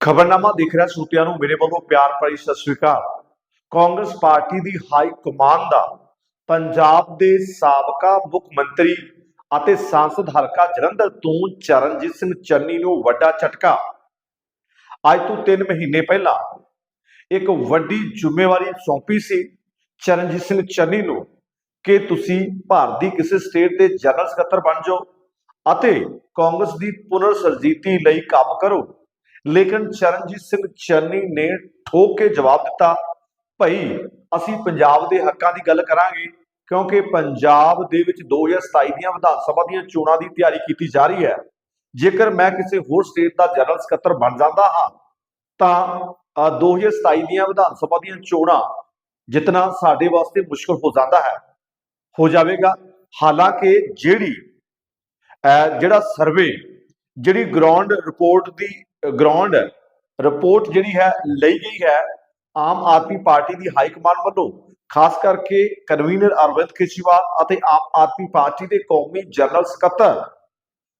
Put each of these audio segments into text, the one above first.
ਖਬਰਨਾਮਾ ਦੇਖ ਰਿਹਾ ਸੂਤਿਆਂ ਨੂੰ, ਮੇਰੇ ਵੱਲੋਂ ਪਿਆਰ ਭਰੀ ਸਤਿ ਸ੍ਰੀ ਅਕਾਲ। ਕਾਂਗਰਸ ਪਾਰਟੀ ਦੀ ਹਾਈ ਕਮਾਨ ਦਾ ਪੰਜਾਬ ਦੇ ਸਾਬਕਾ ਮੁੱਖ ਮੰਤਰੀ ਅਤੇ ਸਾਂਸਦ ਹਲਕਾ ਜਲੰਧਰ ਤੋਂ ਚਰਨਜੀਤ ਸਿੰਘ ਚੰਨੀ ਨੂੰ ਵੱਡਾ ਝਟਕਾ। ਅੱਜ ਤੋਂ 3 ਮਹੀਨੇ ਪਹਿਲਾਂ ਇੱਕ ਵੱਡੀ ਜ਼ਿੰਮੇਵਾਰੀ ਸੌਂਪੀ ਸੀ ਚਰਨਜੀਤ ਸਿੰਘ ਚੰਨੀ ਨੂੰ ਕਿ ਤੁਸੀਂ ਭਾਰਤ ਦੀ ਕਿਸੇ ਸਟੇਟ ਦੇ ਜਨਰਲ ਸਕੱਤਰ ਬਣ ਜਾਓ ਅਤੇ ਕਾਂਗਰਸ ਦੀ ਪੁਨਰ ਸਰਜੀਤੀ ਲਈ ਕੰਮ ਕਰੋ। ਲੇਕਿਨ ਚਰਨਜੀਤ ਸਿੰਘ ਚੰਨੀ ਨੇ ਠੋਕ ਕੇ ਜਵਾਬ ਦਿੱਤਾ ਭਈ ਅਸੀਂ ਪੰਜਾਬ ਦੇ ਹੱਕਾਂ ਦੀ ਗੱਲ ਕਰਾਂਗੇ ਕਿਉਂਕਿ ਪੰਜਾਬ ਦੇ ਵਿੱਚ 2027 ਦੀਆਂ ਵਿਧਾਨ ਸਭਾ ਦੀਆਂ ਚੋਣਾਂ ਦੀ ਤਿਆਰੀ ਕੀਤੀ ਜਾ ਰਹੀ ਹੈ। ਜੇਕਰ ਮੈਂ ਕਿਸੇ ਹੋਰ ਸਟੇਟ ਦਾ ਜਨਰਲ ਸਕੱਤਰ ਬਣ ਜਾਂਦਾ ਹਾਂ ਤਾਂ ਅ, 2027 ਦੀਆਂ ਵਿਧਾਨ ਸਭਾ ਦੀਆਂ ਚੋਣਾਂ ਜਿੱਤਣਾ ਸਾਡੇ ਵਾਸਤੇ ਮੁਸ਼ਕਲ ਹੋ ਜਾਂਦਾ ਹੈ। ਹੋ ਜਾਵੇਗਾ। ਹਾਲਾਂਕਿ ਜਿਹੜੀ ਜਿਹੜਾ ਸਰਵੇ ਜਿਹੜੀ ਗਰਾਊਂਡ ਰਿਪੋਰਟ ਦੀ ਗਰਾਊਂਡ ਰਿਪੋਰਟ ਜਿਹੜੀ ਹੈ, ਲਈ ਗਈ ਹੈ ਆਮ ਆਦਮੀ ਪਾਰਟੀ ਦੀ ਹਾਈ ਕਮਾਂਡ ਵੱਲੋਂ। ਖਾਸ ਕਰਕੇ ਕਨਵੀਨਰ ਅਰਵਿੰਦ ਕੇਜਰੀਵਾਲ ਅਤੇ ਆਮ ਆਦਮੀ ਪਾਰਟੀ ਦੇ ਕੌਮੀ ਜਨਰਲ ਸਕੱਤਰ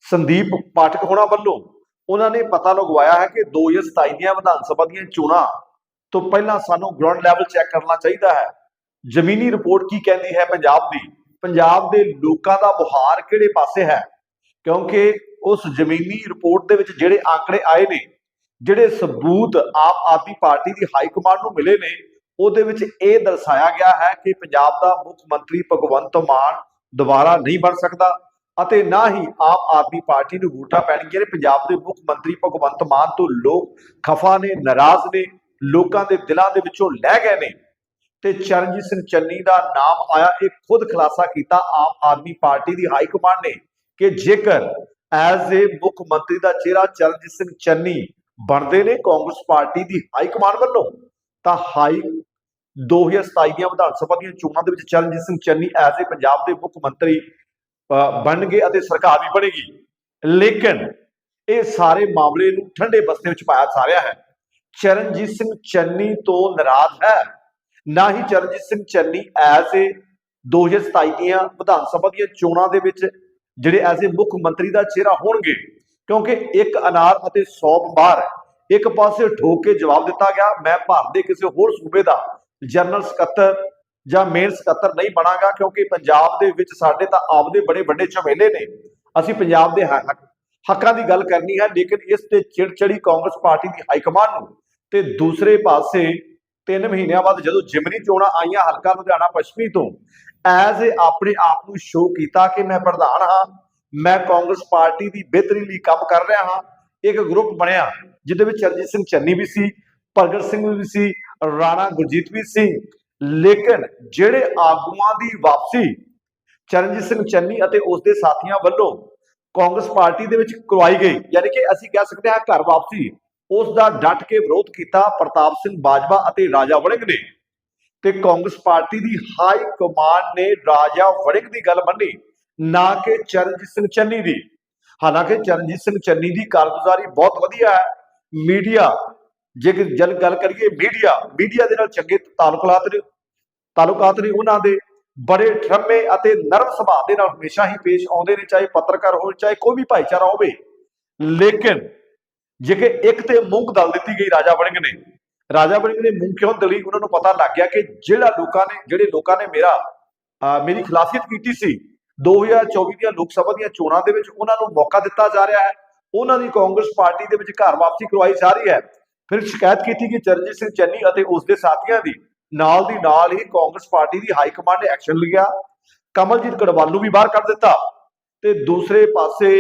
ਸੰਦੀਪ ਪਾਠਕ ਹੋਣਾ ਵੱਲੋਂ ਉਹਨਾਂ ਨੇ ਪਤਾ ਲਗਵਾਇਆ ਹੈ ਕਿ 2027 ਦੀਆਂ ਵਿਧਾਨ ਸਭਾ ਦੀਆਂ ਚੋਣਾਂ ਤੋਂ ਪਹਿਲਾਂ ਸਾਨੂੰ ਗਰਾਊਂਡ ਲੈਵਲ ਚੈੱਕ ਕਰਨਾ ਚਾਹੀਦਾ ਹੈ। ਜ਼ਮੀਨੀ ਰਿਪੋਰਟ ਕੀ ਕਹਿੰਦੀ ਹੈ ਪੰਜਾਬ ਦੀ? ਪੰਜਾਬ ਦੇ ਲੋਕਾਂ ਦਾ ਬੁਹਾਰ ਕਿਹੜੇ ਪਾਸੇ ਹੈ? ਕਿਉਂਕਿ ਉਸ ਜ਼ਮੀਨੀ ਰਿਪੋਰਟ ਦੇ ਵਿੱਚ ਜਿਹੜੇ ਆંકੜੇ ਆਏ ਨੇ, ਜਿਹੜੇ ਸਬੂਤ ਆਮ ਆਦਮੀ ਪਾਰਟੀ ਦੀ ਹਾਈ ਕਮਾਂਡ ਨੂੰ ਮਿਲੇ ਨੇ, ਉਹਦੇ ਵਿੱਚ ਇਹ ਦਰਸਾਇਆ ਗਿਆ ਹੈ ਕਿ ਪੰਜਾਬ ਦਾ ਮੁੱਖ ਮੰਤਰੀ ਭਗਵੰਤ ਮਾਨ ਦੁਬਾਰਾ ਨਹੀਂ ਬਣ ਸਕਦਾ ਅਤੇ ਨਾ ਹੀ ਆਮ ਆਦਮੀ ਪਾਰਟੀ ਨੂੰ ਵੋਟਾਂ ਪੈਣਗੀਆਂ ਨੇ। ਪੰਜਾਬ ਦੇ ਮੁੱਖ ਮੰਤਰੀ ਭਗਵੰਤ ਮਾਨ ਤੋਂ ਲੋਕ ਖਫਾ ਨੇ, ਨਾਰਾਜ਼ ਨੇ, ਲੋਕਾਂ ਦੇ ਦਿਲਾਂ ਦੇ ਵਿੱਚੋਂ ਲੈ ਗਏ ਨੇ। ਤੇ ਚਰਨਜੀਤ ਸਿੰਘ ਚੰਨੀ ਦਾ ਨਾਮ ਆਇਆ, ਇਹ ਖੁਦ ਖੁਲਾਸਾ ਕੀਤਾ ਆਮ ਆਦਮੀ ਪਾਰਟੀ ਦੀ ਹਾਈ ਕਮਾਂਡ ਨੇ ਕਿ ਜੇਕਰ ਐਜ਼ ਏ ਮੁੱਖ ਮੰਤਰੀ ਦਾ ਚਿਹਰਾ ਚਰਨਜੀਤ ਸਿੰਘ ਚੰਨੀ ਬਣਦੇ ਨੇ ਕਾਂਗਰਸ ਪਾਰਟੀ ਦੀ ਹਾਈ ਕਮਾਂਡ ਵੱਲੋਂ, ਤਾਂ ਹਾਈ 2027 ਦੀਆਂ ਵਿਧਾਨ ਸਭਾ ਦੀਆਂ ਚੋਣਾਂ ਦੇ ਵਿੱਚ ਚਰਨਜੀਤ ਸਿੰਘ ਚੰਨੀ ਐਜ਼ ਏ ਪੰਜਾਬ ਦੇ ਮੁੱਖ ਮੰਤਰੀ ਬਣਨਗੇ ਅਤੇ ਸਰਕਾਰ ਵੀ ਬਣੇਗੀ। ਲੇਕਿਨ ਇਹ ਸਾਰੇ ਮਾਮਲੇ ਨੂੰ ਠੰਡੇ ਬਸਤੇ ਵਿੱਚ ਪਾਇਆ ਜਾ ਰਿਹਾ ਹੈ। ਚਰਨਜੀਤ ਸਿੰਘ ਚੰਨੀ ਤੋਂ ਨਾਰਾਜ਼ ਹੈ। ਨਾ ਹੀ ਚਰਨਜੀਤ ਸਿੰਘ ਚੰਨੀ ਐਜ਼ ਏ 2027 ਦੀਆਂ ਵਿਧਾਨ ਸਭਾ ਦੀਆਂ ਚੋਣਾਂ ਦੇ ਵਿੱਚ ਜਿਹੜੇ ਐਜ਼ ਮੁੱਖ ਮੰਤਰੀ ਦਾ ਚਿਹਰਾ ਹੋਣਗੇ, ਕਿਉਂਕਿ ਇੱਕ ਅਨਾਰ ਅਤੇ 100 ਬੰਬਾਰ ਇੱਕ ਪਾਸੇ ਠੋਕ ਕੇ ਜਵਾਬ ਦਿੱਤਾ ਗਿਆ, ਮੈਂ ਭਾਰਤ ਦੇ ਕਿਸੇ ਹੋਰ ਸੂਬੇ ਦਾ ਜਨਰਲ ਸਕੱਤਰ ਜਾਂ ਮੇਨ ਸਕੱਤਰ ਨਹੀਂ ਬਣਾਗਾ, ਕਿਉਂਕਿ ਪੰਜਾਬ ਦੇ ਵਿੱਚ ਸਾਡੇ ਤਾਂ ਆਪਦੇ ਬੜੇ ਵੱਡੇ ਝਮੇਲੇ ਨੇ। ਅਸੀਂ ਪੰਜਾਬ ਦੇ ਹੱਕਾਂ ਦੀ ਗੱਲ ਕਰਨੀ ਹੈ, ਲੇਕਿਨ ਇਸ ਤੇ ਚਿੜਚਿੜੀ ਕਾਂਗਰਸ ਪਾਰਟੀ ਦੀ ਹਾਈ ਕਮਾਂਡ ਨੂੰ ਤੇ ਦੂਸਰੇ ਪਾਸੇ 3 ਮਹੀਨਿਆਂ ਬਾਅਦ ਜਦੋਂ ਜਿਮਨੀ ਚੋਣਾਂ ਆਈਆਂ ਹਲਕਾ ਲੁਧਿਆਣਾ ਪੱਛਮੀ ਤੋਂ ਐਜ਼ ਆਪਣੇ ਆਪ ਨੂੰ ਸ਼ੋਅ ਕੀਤਾ ਕਿ ਮੈਂ ਪ੍ਰਧਾਨ ਹਾਂ, ਮੈਂ ਕਾਂਗਰਸ ਪਾਰਟੀ ਦੀ ਬਿਹਤਰੀ ਲਈ ਕੰਮ ਕਰ ਰਿਹਾ ਹਾਂ, ਇੱਕ ਗਰੁੱਪ ਬਣਿਆ, ਜਿਹਦੇ ਵਿੱਚ ਚਰਨਜੀਤ ਸਿੰਘ ਚੰਨੀ ਵੀ ਸੀ, ਪ੍ਰਗਟ ਸਿੰਘ ਵੀ ਸੀ, ਰਾਣਾ ਗੁਰਜੀਤ ਵੀ ਸੀ, ਲੇਕਿਨ ਜਿਹੜੇ ਆਗੂਆਂ ਦੀ ਵਾਪਸੀ ਚਰਨਜੀਤ ਸਿੰਘ ਚੰਨੀ ਅਤੇ ਉਸ ਦੇ ਸਾਥੀਆਂ ਵੱਲੋਂ ਕਾਂਗਰਸ ਪਾਰਟੀ ਦੇ ਵਿੱਚ ਕਰਵਾਈ ਗਈ, ਯਾਨੀ ਕਿ ਅਸੀਂ ਕਹਿ ਸਕਦੇ ਹਾਂ ਘਰ ਵਾਪਸੀ ਉਸ ਦਾ ਡਟ ਕੇ ਵਿਰੋਧ ਕੀਤਾ ਪ੍ਰਤਾਪ ਸਿੰਘ ਬਾਜਵਾ ਅਤੇ ਰਾਜਾ ਵੜਿੰਗ ਨੇ। ਤੇ ਕਾਂਗਰਸ ਪਾਰਟੀ ਦੀ ਹਾਈ ਕਮਾਂਡ ਨੇ ਰਾਜਾ ਵੜਿੰਗ ਦੀ ਗੱਲ ਮੰਨੀ, ਨਾ ਕਿ ਚਰਨਜੀਤ ਸਿੰਘ ਚੰਨੀ ਦੀ। ਹਾਲਾਂਕਿ ਚਰਨਜੀਤ ਸਿੰਘ ਚੰਨੀ ਦੀ ਕਾਰਗੁਜ਼ਾਰੀ ਬਹੁਤ ਵਧੀਆ ਹੈ। ਮੀਡੀਆ, ਜੇ ਜਲ, ਗੱਲ ਕਰੀਏ ਮੀਡੀਆ ਮੀਡੀਆ ਦੇ ਨਾਲ ਚੰਗੇ ਤਾਲੁਕਾਤ ਨੇ ਤਾਲੁਕਾਤ ਨੇ ਉਹਨਾਂ ਦੇ ਬੜੇ ਠਰਮੇ ਅਤੇ ਨਰਮ ਸੁਭਾਅ ਦੇ ਨਾਲ ਹਮੇਸ਼ਾ ਹੀ ਪੇਸ਼ ਆਉਂਦੇ ਨੇ, ਚਾਹੇ ਪੱਤਰਕਾਰ ਹੋਣ, ਚਾਹੇ ਕੋਈ ਵੀ ਭਾਈਚਾਰਾ ਹੋਵੇ। ਲੇਕਿਨ, ਜੇ ਕਿ ਇੱਕ ਤੇ ਮੂੰਹ ਦਲ ਦਿੱਤੀ ਗਈ ਰਾਜਾ ਵੜਿੰਗ ਨੇ ਰਾਜਾ ਵੜਿੰਗ ਨੇ ਮੂੰਹ ਕਿਉਂ ਦਲੀ? ਉਹਨਾਂ ਨੂੰ ਪਤਾ ਲੱਗ ਗਿਆ ਕਿ ਜਿਹੜਾ ਲੋਕਾਂ ਨੇ ਜਿਹੜੇ ਲੋਕਾਂ ਨੇ ਮੇਰਾ ਮੇਰੀ ਖਿਲਾਫੀਅਤ ਕੀਤੀ ਸੀ 2024 ਦੀਆਂ ਲੋਕ ਸਭਾ ਦੀਆਂ ਚੋਣਾਂ ਦੇ ਵਿੱਚ ਉਹਨਾਂ ਨੂੰ ਮੌਕਾ ਦਿੱਤਾ ਜਾ ਰਿਹਾ ਹੈ। ਉਹਨਾਂ ਦੀ ਕਾਂਗਰਸ ਪਾਰਟੀ ਦੇ ਵਿੱਚ ਘਰ ਵਾਪਸੀ ਕਰਵਾਈ ਜਾ ਰਹੀ ਹੈ। ਫਿਰ ਸ਼ਿਕਾਇਤ ਕੀਤੀ ਕਿ ਚਰਨਜੀਤ ਸਿੰਘ ਚੰਨੀ ਅਤੇ ਉਸ ਦੇ ਸਾਥੀਆਂ ਦੀ ਨਾਲ ਦੀ ਨਾਲ ਹੀ ਕਾਂਗਰਸ ਪਾਰਟੀ ਦੀ ਹਾਈ ਕਮਾਂਡ ਨੇ ਐਕਸ਼ਨ ਲਿਆ। ਕਮਲਜੀਤ ਕੜਵਾਲ ਨੂੰ ਵੀ ਬਾਹਰ ਕੱਢ ਦਿੱਤਾ ਤੇ ਦੂਸਰੇ ਪਾਸੇ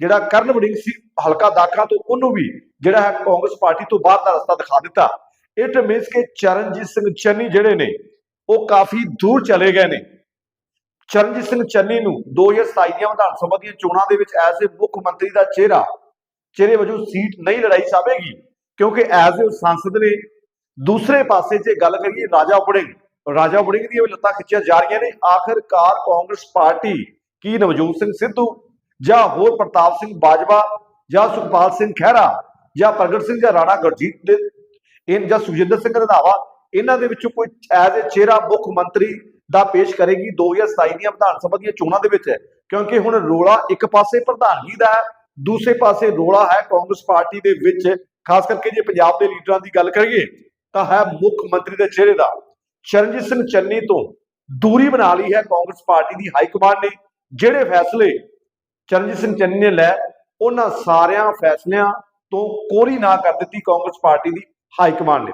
ਜਿਹੜਾ ਕਰਨ ਵੜਿੰਗ ਸੀ, ਹਲਕਾ ਦਾਖਾ ਤੋਂ ਉਹਨੂੰ ਵੀ ਜਿਹੜਾ ਹੈ ਕਾਂਗਰਸ ਪਾਰਟੀ ਤੋਂ ਬਾਹਰ ਦਾ ਰਸਤਾ ਦਿਖਾ ਦਿੱਤਾ। ਇਟ ਮੀਨਸ ਕਿ ਚਰਨਜੀਤ ਸਿੰਘ ਚੰਨੀ ਜਿਹੜੇ ਨੇ ਉਹ ਕਾਫੀ ਦੂਰ ਚਲੇ ਗਏ ਨੇ ਚਰਨਜੀਤ ਸਿੰਘ ਚੰਨੀ ਨੂੰ 2027 ਦੀਆਂ ਵਿਧਾਨ ਸਭਾ ਦੀਆਂ ਚੋਣਾਂ ਦੇ ਵਿੱਚ ਐਜ਼ ਏ ਮੁੱਖ ਮੰਤਰੀ ਦਾ ਚਿਹਰਾ ਚਿਹਰੇ ਵਜੋਂ ਸੀਟ ਨਹੀਂ ਲੜਾਈ ਜਾਵੇਗੀ ਕਿਉਂਕਿ ਐਜ਼ ਏ ਸੰਸਦ ਨੇ ਦੂਸਰੇ ਪਾਸੇ ਜੇ ਗੱਲ ਕਰੀਏ ਰਾਜਾ ਵੜਿੰਗ ਰਾਜਾ ਵੜਿੰਗ ਦੀਆਂ ਵੀ ਲੱਤਾਂ ਖਿੱਚੀਆਂ ਜਾ ਰਹੀਆਂ ਨੇ ਆਖਰਕਾਰ ਕਾਂਗਰਸ ਪਾਰਟੀ ਕੀ ਨਵਜੋਤ ਸਿੰਘ ਸਿੱਧੂ ਜਾਂ ਹੋਰ ਪ੍ਰਤਾਪ ਸਿੰਘ ਬਾਜਵਾ ਜਾਂ ਸੁਖਪਾਲ ਸਿੰਘ ਖਹਿਰਾ ਜਾਂ ਪ੍ਰਗਟ ਸਿੰਘ ਜਾਂ ਰਾਣਾ ਗੁਰਜੀਤ ਇਹ ਜਾਂ ਸੁਖਜਿੰਦਰ ਸਿੰਘ ਰੰਧਾਵਾ, ਇਹਨਾਂ ਦੇ ਵਿੱਚੋਂ ਕੋਈ ਐਜ਼ ਏ ਚਿਹਰਾ ਮੁੱਖ ਮੰਤਰੀ ਦਾ ਪੇਸ਼ ਕਰੇਗੀ 2027 ਦੀਆਂ ਵਿਧਾਨ ਸਭਾ ਦੀਆਂ ਚੋਣਾਂ ਦੇ ਵਿੱਚ ਹੈ ਕਿਉਂਕਿ ਹੁਣ ਰੋਲਾ ਇੱਕ ਪਾਸੇ ਪ੍ਰਧਾਨਗੀ ਦਾ ਹੈ, ਦੂਸਰੇ ਪਾਸੇ ਰੋਲਾ ਹੈ ਕਾਂਗਰਸ ਪਾਰਟੀ ਦੇ ਵਿੱਚ, ਖਾਸ ਕਰਕੇ ਜੇ ਪੰਜਾਬ ਦੇ ਲੀਡਰਾਂ ਦੀ ਗੱਲ ਕਰੀਏ, ਤਾਂ ਹੈ ਮੁੱਖ ਮੰਤਰੀ ਦੇ ਚਿਹਰੇ ਦਾ। ਚਰਨਜੀਤ ਸਿੰਘ ਚੰਨੀ ਤੋਂ ਦੂਰੀ ਬਣਾ ਲਈ ਹੈ ਕਾਂਗਰਸ ਪਾਰਟੀ ਦੀ ਹਾਈ ਕਮਾਂਡ ਨੇ, ਜਿਹੜੇ ਫੈਸਲੇ ਚਰਨਜੀਤ ਸਿੰਘ ਚੰਨੀ ਨੇ ਲੈ ਉਹਨਾਂ ਸਾਰਿਆਂ ਫੈਸਲਿਆਂ ਤੋਂ ਕੋਰੀ ਨਾ ਕਰ ਦਿੱਤੀ ਕਾਂਗਰਸ ਪਾਰਟੀ ਦੀ ਹਾਈ ਕਮਾਂਡ ਨੇ